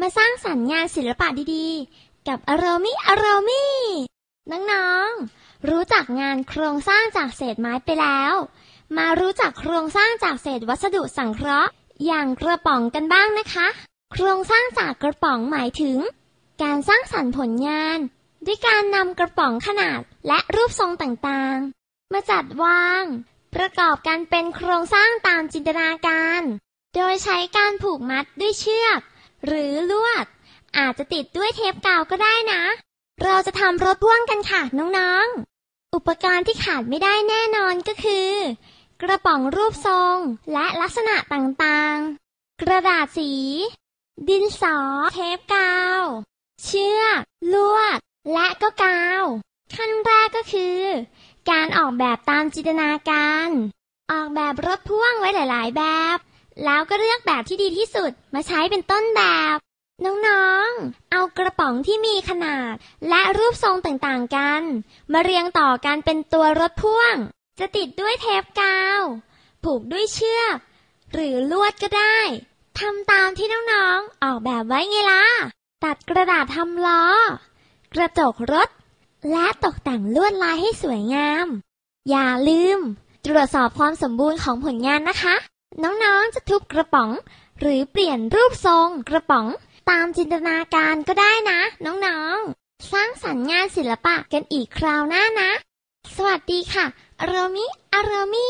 มาสร้างสรรค์งานศิลปะดีๆ กับอารมิอารมิน้องๆ รู้จักงานโครงสร้างจากเศษไม้ไปแล้ว มารู้จักโครงสร้างจากเศษวัสดุสังเคราะห์ อย่างกระป๋องกันบ้างนะคะ โครงสร้างจากกระป๋องหมายถึง การสร้างสรรค์ผลงาน ด้วยการนำกระป๋องขนาดและรูปทรงต่างๆ มาจัดวาง ประกอบกันเป็นโครงสร้างตามจินตนาการ โดยใช้การผูกมัดด้วยเชือก หรือลวด อาจจะติดด้วยเทปกาวก็ได้นะ เราจะทำรถพ่วงกันค่ะน้องๆ อุปกรณ์ที่ขาดไม่ได้แน่นอนก็คือ กระป๋องรูปทรงและลักษณะต่างๆ กระดาษสี ดินสอ เทปกาว เชือก ลวด และก็กาว ขั้นแรกก็คือ การออกแบบตามจินตนาการ ออกแบบรถพ่วงไว้หลาย ๆ แบบ แล้วก็เลือกแบบที่ดีที่สุดมาใช้เป็นต้นแบบ น้องๆ เอากระป๋องที่มีขนาด และรูปทรงต่างๆกัน มาเรียงต่อกันเป็นตัวรถพ่วง จะติดด้วยเทปกาว ผูกด้วยเชือก หรือลวดก็ได้ทำตามที่น้องๆ ออกแบบไว้ไงล่ะ ตัดกระดาษทำล้อ กระจกรถ และตกแต่งลวดลายให้สวยงาม อย่าลืม ตรวจสอบความสมบูรณ์ของผลงานนะคะ น้องๆจะทุบกระป๋อง หรือเปลี่ยนรูปทรงกระป๋อง ตามจินตนาการก็ได้นะ น้องๆ สร้างสรรค์งานศิลปะกันอีกคราวหน้านะ สวัสดีค่ะอารมิอารมิ